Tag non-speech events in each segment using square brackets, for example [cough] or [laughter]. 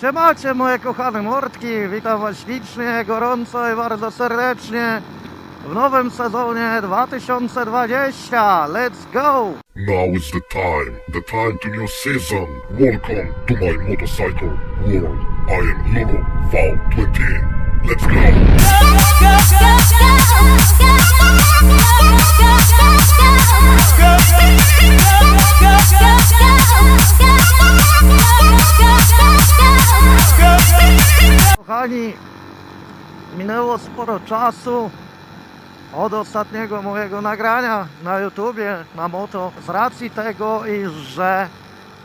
Siemacie moje kochane mordki, witam was ślicznie, gorąco i bardzo serdecznie w nowym sezonie 2020. Let's go! Now is the time, the time to new season. Welcome to my motorcycle world. I am Lolo V20. Let's go! Kochani, minęło sporo czasu od ostatniego mojego nagrania na YouTubie na moto. Z racji tego, iż że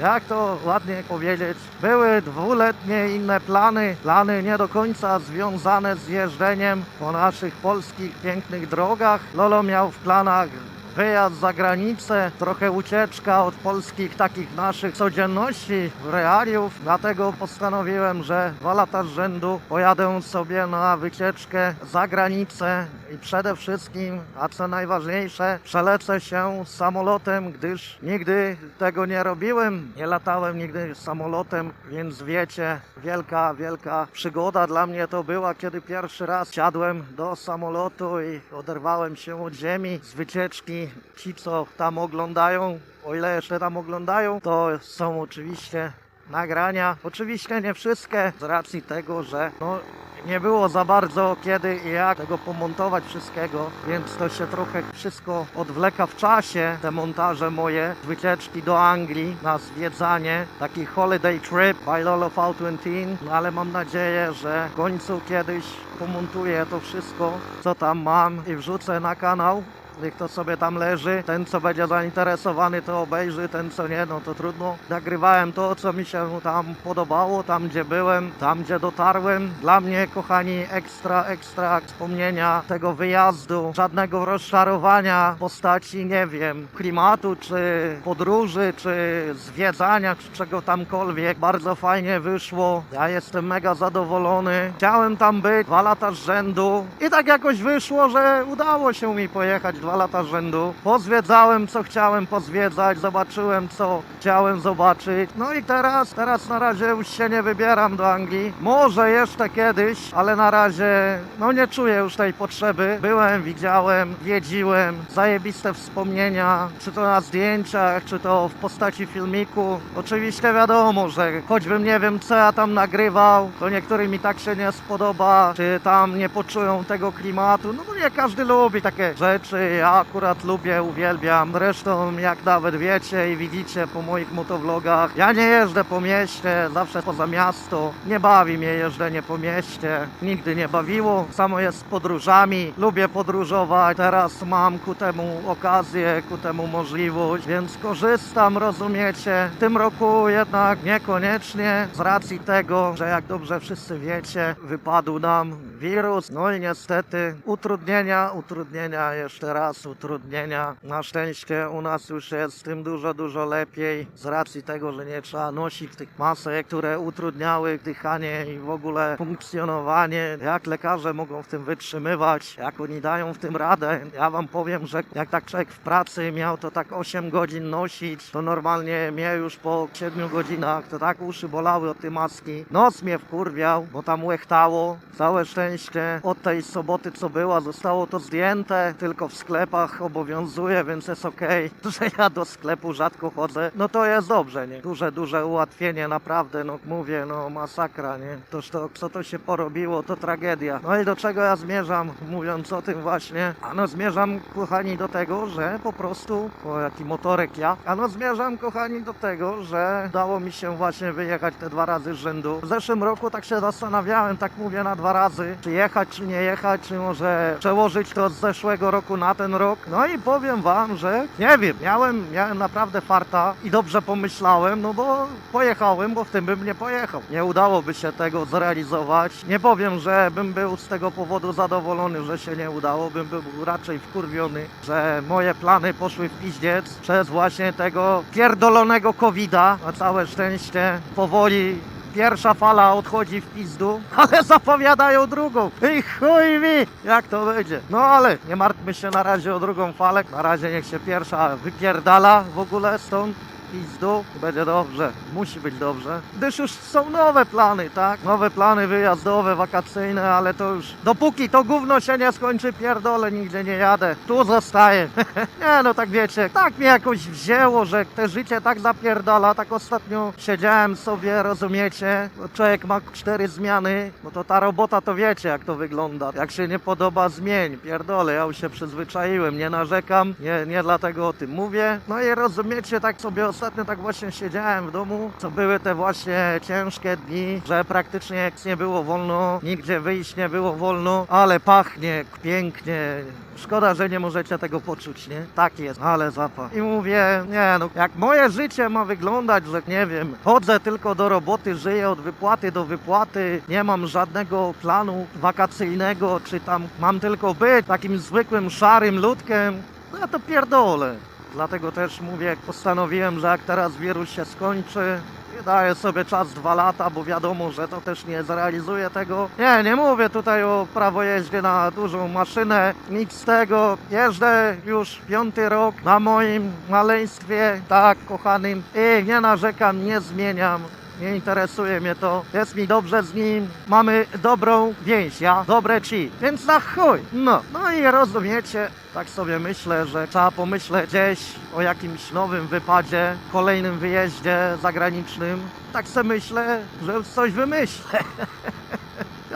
jak to ładnie powiedzieć, były dwuletnie inne plany, plany nie do końca związane z jeżdżeniem po naszych polskich pięknych drogach. Lolo miał w planach wyjazd za granicę, trochę ucieczka od polskich takich naszych codzienności, realiów. Dlatego postanowiłem, że dwa lata z rzędu pojadę sobie na wycieczkę za granicę i przede wszystkim, a co najważniejsze, przelecę się samolotem, gdyż nigdy tego nie robiłem. Nie latałem nigdy samolotem, więc wiecie, wielka, wielka przygoda dla mnie to była, kiedy pierwszy raz siadłem do samolotu i oderwałem się od ziemi z wycieczki. Ci, co tam oglądają, o ile jeszcze tam oglądają, to są oczywiście nagrania. Oczywiście nie wszystkie, z racji tego, że no, nie było za bardzo kiedy i jak tego pomontować wszystkiego, więc to się trochę wszystko odwleka w czasie, te montaże moje, wycieczki do Anglii na zwiedzanie, taki holiday trip by Lolo V20, no ale mam nadzieję, że w końcu kiedyś pomontuję to wszystko, co tam mam i wrzucę na kanał. Niech to sobie tam leży. Ten, co będzie zainteresowany, to obejrzy. Ten, co nie, no to trudno. Nagrywałem to, co mi się tam podobało, tam, gdzie byłem, tam, gdzie dotarłem. Dla mnie, kochani, ekstra, ekstra wspomnienia tego wyjazdu. Żadnego rozczarowania postaci, nie wiem, klimatu, czy podróży, czy zwiedzania, czy czego tamkolwiek. Bardzo fajnie wyszło. Ja jestem mega zadowolony. Chciałem tam być dwa lata z rzędu i tak jakoś wyszło, że udało się mi pojechać dwa lata rzędu. Pozwiedzałem, co chciałem pozwiedzać, zobaczyłem, co chciałem zobaczyć. No i teraz, teraz na razie już się nie wybieram do Anglii. Może jeszcze kiedyś, ale na razie, no nie czuję już tej potrzeby. Byłem, widziałem, wiedziłem, zajebiste wspomnienia, czy to na zdjęciach, czy to w postaci filmiku. Oczywiście wiadomo, że choćbym nie wiem, co ja tam nagrywał, to niektórym i tak się nie spodoba, czy tam nie poczują tego klimatu. No bo nie każdy lubi takie rzeczy. Ja akurat lubię, uwielbiam. Zresztą, jak nawet wiecie i widzicie po moich motovlogach, ja nie jeżdżę po mieście, zawsze poza miasto. Nie bawi mnie jeżdżenie po mieście. Nigdy nie bawiło. Samo jest z podróżami. Lubię podróżować. Teraz mam ku temu okazję, ku temu możliwość, więc korzystam, rozumiecie. W tym roku jednak niekoniecznie z racji tego, że jak dobrze wszyscy wiecie, wypadł nam wirus. No i niestety utrudnienia, utrudnienia, jeszcze raz utrudnienia. Na szczęście u nas już jest z tym dużo, dużo lepiej z racji tego, że nie trzeba nosić tych masek, które utrudniały dychanie i w ogóle funkcjonowanie. Jak lekarze mogą w tym wytrzymywać, jak oni dają w tym radę. Ja wam powiem, że jak tak człowiek w pracy miał to tak 8 godzin nosić, to normalnie mnie już po 7 godzinach to tak uszy bolały od tej maski. Noc mnie wkurwiał, bo tam łechtało. Całe szczęście od tej soboty, co była, zostało to zdjęte. Tylko w sklepach obowiązuje, więc jest okej, [laughs] że ja do sklepu rzadko chodzę. No to jest dobrze, nie? Duże, duże ułatwienie, naprawdę, no mówię, no masakra, nie? Toż to, co to się porobiło, to tragedia. No i do czego ja zmierzam, mówiąc o tym właśnie? Ano zmierzam, kochani, do tego, że po prostu, o jaki motorek ja, ano zmierzam, kochani, do tego, że udało mi się właśnie wyjechać te dwa razy z rzędu. W zeszłym roku tak się zastanawiałem, tak mówię na dwa razy, czy jechać, czy nie jechać, czy może przełożyć to z zeszłego roku na ten rok. No i powiem wam, że nie wiem, miałem, miałem naprawdę farta i dobrze pomyślałem, no bo pojechałem, bo w tym bym nie pojechał. Nie udałoby się tego zrealizować. Nie powiem, że bym był z tego powodu zadowolony, że się nie udało, bym był raczej wkurwiony, że moje plany poszły w piździec przez właśnie tego pierdolonego covida. Na całe szczęście powoli Pierwsza fala odchodzi w pizdu, [laughs] ale zapowiadają drugą. I chuj mi, jak to będzie. No ale nie martwmy się na razie o drugą falę. Na razie niech się pierwsza wypierdala w ogóle stąd. Pizdu będzie dobrze. Musi być dobrze. Gdyż już są nowe plany, tak? Nowe plany wyjazdowe, wakacyjne, ale to już dopóki to gówno się nie skończy, pierdolę, nigdzie nie jadę. Tu zostaję. [laughs] nie no, tak wiecie, tak mnie jakoś wzięło, że te życie tak zapierdala. Tak ostatnio siedziałem sobie, rozumiecie? Bo Człowiek ma cztery zmiany, no to ta robota to wiecie jak to wygląda. Jak się nie podoba, zmień. Pierdolę, ja już się przyzwyczaiłem, nie narzekam, nie, nie dlatego o tym mówię. No i rozumiecie, tak sobie ostatnio tak właśnie siedziałem w domu, co były te właśnie ciężkie dni, że praktycznie nic nie było wolno, nigdzie wyjść nie było wolno, ale pachnie pięknie. Szkoda, że nie możecie tego poczuć, nie? Tak jest, ale zapach. I mówię, nie no, jak moje życie ma wyglądać, że nie wiem, chodzę tylko do roboty, żyję od wypłaty do wypłaty, nie mam żadnego planu wakacyjnego, czy tam mam tylko być takim zwykłym szarym ludkiem, no to pierdolę. Dlatego też mówię, postanowiłem, że jak teraz wirus się skończy, daję sobie czas dwa lata, bo wiadomo, że to też nie zrealizuję tego. Nie, nie mówię tutaj o prawo jeździe na dużą maszynę, nic z tego. Jeżdżę już piąty rok na moim maleństwie, tak kochanym i nie narzekam, nie zmieniam. Nie interesuje mnie to, jest mi dobrze z nim, mamy dobrą więź, ja, dobre ci, więc na chuj, no. No i rozumiecie, tak sobie myślę, że trzeba pomyśleć gdzieś o jakimś nowym wypadzie, kolejnym wyjeździe zagranicznym. Tak sobie myślę, że coś wymyślę. [laughs]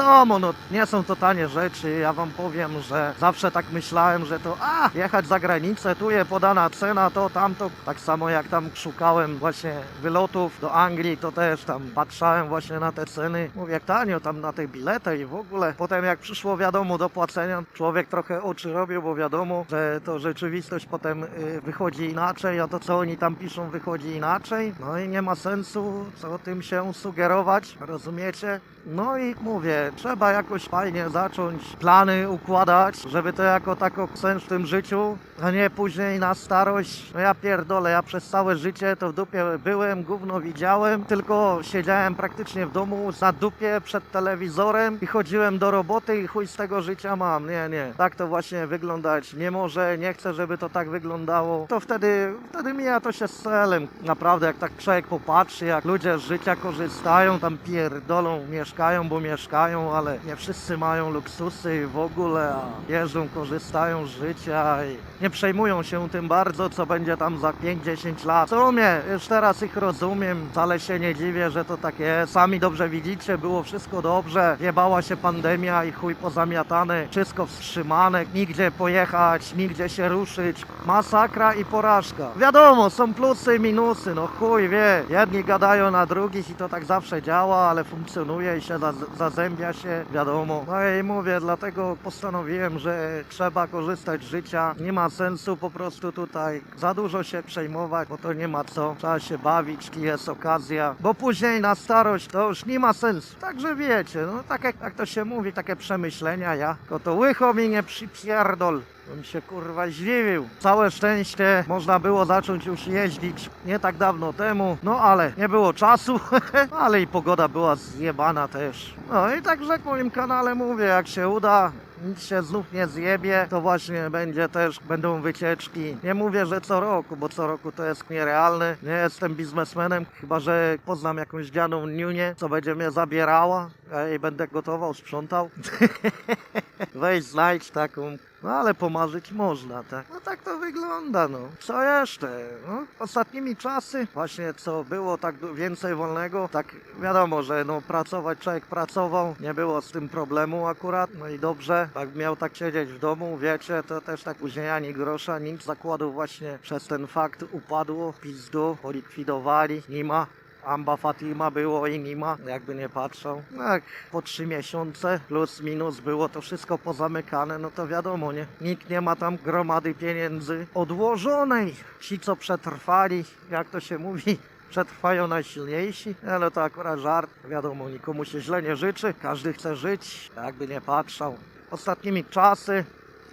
Wiadomo, no nie są to tanie rzeczy. Ja wam powiem, że zawsze tak myślałem, że to a, jechać za granicę, tu jest podana cena, to tamto. Tak samo jak tam szukałem właśnie wylotów do Anglii, to też tam patrzałem właśnie na te ceny. Mówię, jak tanio tam na te bilety i w ogóle. Potem jak przyszło wiadomo do płacenia, człowiek trochę oczy robił, bo wiadomo, że to rzeczywistość potem y, wychodzi inaczej, a to co oni tam piszą wychodzi inaczej. No i nie ma sensu co tym się sugerować, rozumiecie? No i mówię, trzeba jakoś fajnie zacząć plany układać, żeby to jako tako sens w tym życiu, a nie później na starość. No ja pierdolę, ja przez całe życie to w dupie byłem, gówno widziałem, tylko siedziałem praktycznie w domu na dupie przed telewizorem i chodziłem do roboty i chuj z tego życia mam. Nie, nie. Tak to właśnie wyglądać nie może, nie chcę, żeby to tak wyglądało. To wtedy, wtedy mija to się z celem. Naprawdę, jak tak człowiek popatrzy, jak ludzie z życia korzystają, tam pierdolą, mieszkają, bo mieszkają, ale nie wszyscy mają luksusy w ogóle, a jeżdżą, korzystają z życia i nie przejmują się tym bardzo, co będzie tam za 5-10 lat. W sumie, już teraz ich rozumiem, wcale się nie dziwię, że to tak jest. Sami dobrze widzicie, było wszystko dobrze, jebała się pandemia i chuj pozamiatane, wszystko wstrzymane, nigdzie pojechać, nigdzie się ruszyć, masakra i porażka. Wiadomo, są plusy i minusy, no chuj wie, jedni gadają na drugich i to tak zawsze działa, ale funkcjonuje i się za- zazębia się, wiadomo. No i mówię, dlatego postanowiłem, że trzeba korzystać z życia, nie ma sensu po prostu tutaj za dużo się przejmować, bo to nie ma co, trzeba się bawić, kiedy jest okazja, bo później na starość to już nie ma sensu. Także wiecie, no tak jak, jak to się mówi, takie przemyślenia, ja, tylko to łycho mi nie przypierdol. Bym się kurwa zdziwił. Całe szczęście można było zacząć już jeździć nie tak dawno temu, no ale nie było czasu, [laughs] ale i pogoda była zjebana też. No i także w moim kanale mówię, jak się uda, nic się znów nie zjebie, to właśnie będzie też, będą wycieczki. Nie mówię, że co roku, bo co roku to jest nierealne. Nie jestem biznesmenem, chyba że poznam jakąś dzianą niunię, co będzie mnie zabierała, ja jej będę gotował, sprzątał. [laughs] Weź znajdź taką. No ale pomarzyć można, tak? No tak to wygląda, no. Co jeszcze? No, ostatnimi czasy, właśnie co było tak więcej wolnego, tak wiadomo, że no pracować człowiek pracował, nie było z tym problemu akurat, no i dobrze. Tak miał tak siedzieć w domu, wiecie, to też tak później ani grosza, nic zakładów właśnie przez ten fakt upadło, pizdu, polikwidowali, nie ma. Amba Fatima było i Nima, jakby nie patrzał. No jak po trzy miesiące plus minus było to wszystko pozamykane, no to wiadomo, nie? Nikt nie ma tam gromady pieniędzy odłożonej. Ci, co przetrwali, jak to się mówi, przetrwają najsilniejsi, ale to akurat żart. Wiadomo, nikomu się źle nie życzy, każdy chce żyć, jakby nie patrzał. Ostatnimi czasy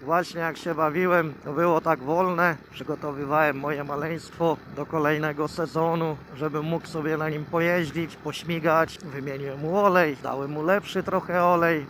Właśnie jak się bawiłem, to było tak wolne. Przygotowywałem moje maleństwo do kolejnego sezonu, żebym mógł sobie na nim pojeździć, pośmigać. Wymieniłem mu olej, dałem mu lepszy trochę olej.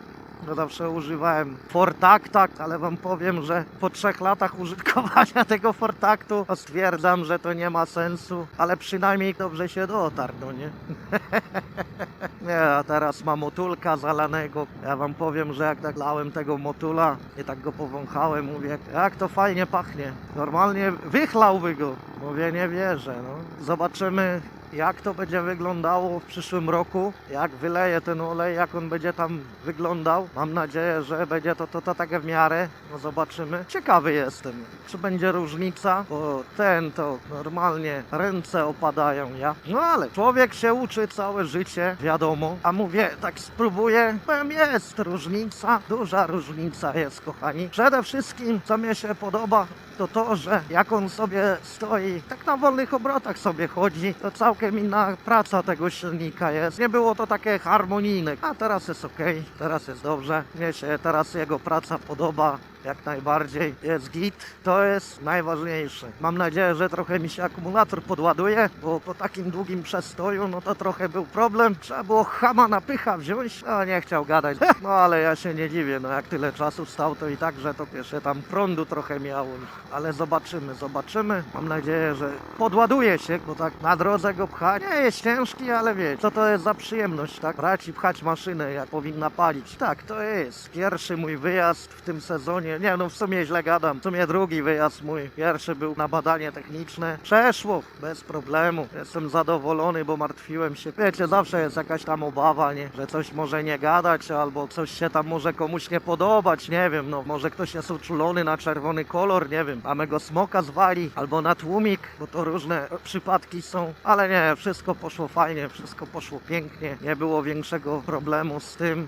No zawsze używałem Fortact, ale wam powiem, że po trzech latach użytkowania [laughs] tego Fortactu to stwierdzam, że to nie ma sensu, ale przynajmniej dobrze się dotarł, no nie? [laughs] Nie, a teraz mam motulka zalanego. Ja wam powiem, że jak tak lałem tego motula i tak go powąchałem, mówię, jak to fajnie pachnie. Normalnie wychlałby go. Mówię, nie wierzę, no. Zobaczymy, jak to będzie wyglądało w przyszłym roku, jak wyleję ten olej, jak on będzie tam wyglądał. Mam nadzieję, że będzie to, to, to tak w miarę. No zobaczymy. Ciekawy jestem, czy będzie różnica, bo ten to normalnie ręce opadają, ja. No ale człowiek się uczy całe życie, wiadomo. A mówię, tak spróbuję, powiem, jest różnica, duża różnica jest, kochani. Przede wszystkim, co mi się podoba, to to, że jak on sobie stoi, tak na wolnych obrotach sobie chodzi, to całkiem inna praca tego silnika jest. Nie było to takie harmonijne, a teraz jest ok, teraz jest dobrze. Mnie się teraz jego praca podoba. Jak najbardziej jest git, to jest najważniejsze. Mam nadzieję, że trochę mi się akumulator podładuje, bo po takim długim przestoju, no to trochę był problem. Trzeba było chama na pycha wziąć, a nie chciał gadać. [laughs] No ale ja się nie dziwię, no jak tyle czasu stał, to i tak, że to jeszcze tam prądu trochę miało. Ale zobaczymy, zobaczymy. Mam nadzieję, że podładuje się, bo tak na drodze go pcha. Nie jest ciężki, ale wie, co to jest za przyjemność, tak? Brać i pchać maszynę, jak powinna palić. Tak, to jest pierwszy mój wyjazd w tym sezonie. Nie, no w sumie źle gadam. W sumie drugi wyjazd mój. Pierwszy był na badanie techniczne. Przeszło, bez problemu. Jestem zadowolony, bo martwiłem się. Wiecie, zawsze jest jakaś tam obawa, nie? Że coś może nie gadać, albo coś się tam może komuś nie podobać, nie wiem, no może ktoś jest uczulony na czerwony kolor, nie wiem, a mego smoka zwali, albo na tłumik, bo to różne przypadki są, ale nie, wszystko poszło fajnie, wszystko poszło pięknie, nie było większego problemu z tym.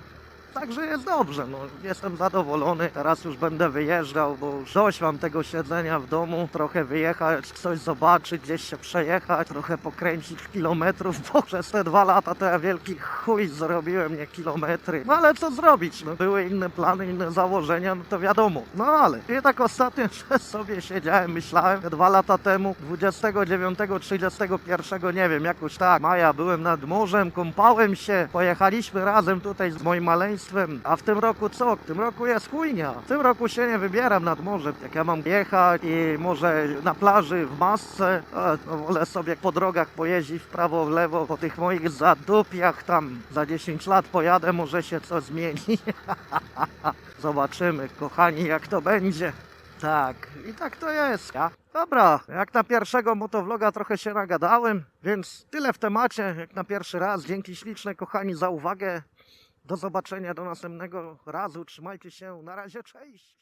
Także jest dobrze, no jestem zadowolony. Teraz już będę wyjeżdżał, bo już dość mam tego siedzenia w domu. Trochę wyjechać, coś zobaczyć, gdzieś się przejechać, trochę pokręcić kilometrów, [laughs] bo przez te dwa lata to ja wielki chuj zrobiłem, nie kilometry. No ale co zrobić, no były inne plany, inne założenia, no to wiadomo. No ale i tak ostatnio [laughs] sobie siedziałem, myślałem, te dwa lata temu, 29, 31, nie wiem, jakoś tak, maja, byłem nad morzem, kąpałem się, pojechaliśmy razem tutaj z moim maleństwem, a w tym roku co? W tym roku jest chujnia. W tym roku się nie wybieram nad morze. Jak ja mam jechać i może na plaży w masce, a, no wolę sobie po drogach pojeździć w prawo, w lewo, po tych moich zadupiach tam za 10 lat pojadę, może się coś zmieni. [laughs] Zobaczymy, kochani, jak to będzie. Tak, i tak to jest. Ja? Dobra, jak na pierwszego motovloga trochę się nagadałem, więc tyle w temacie, jak na pierwszy raz. Dzięki śliczne, kochani, za uwagę. Do zobaczenia do następnego razu. Trzymajcie się. Na razie, cześć.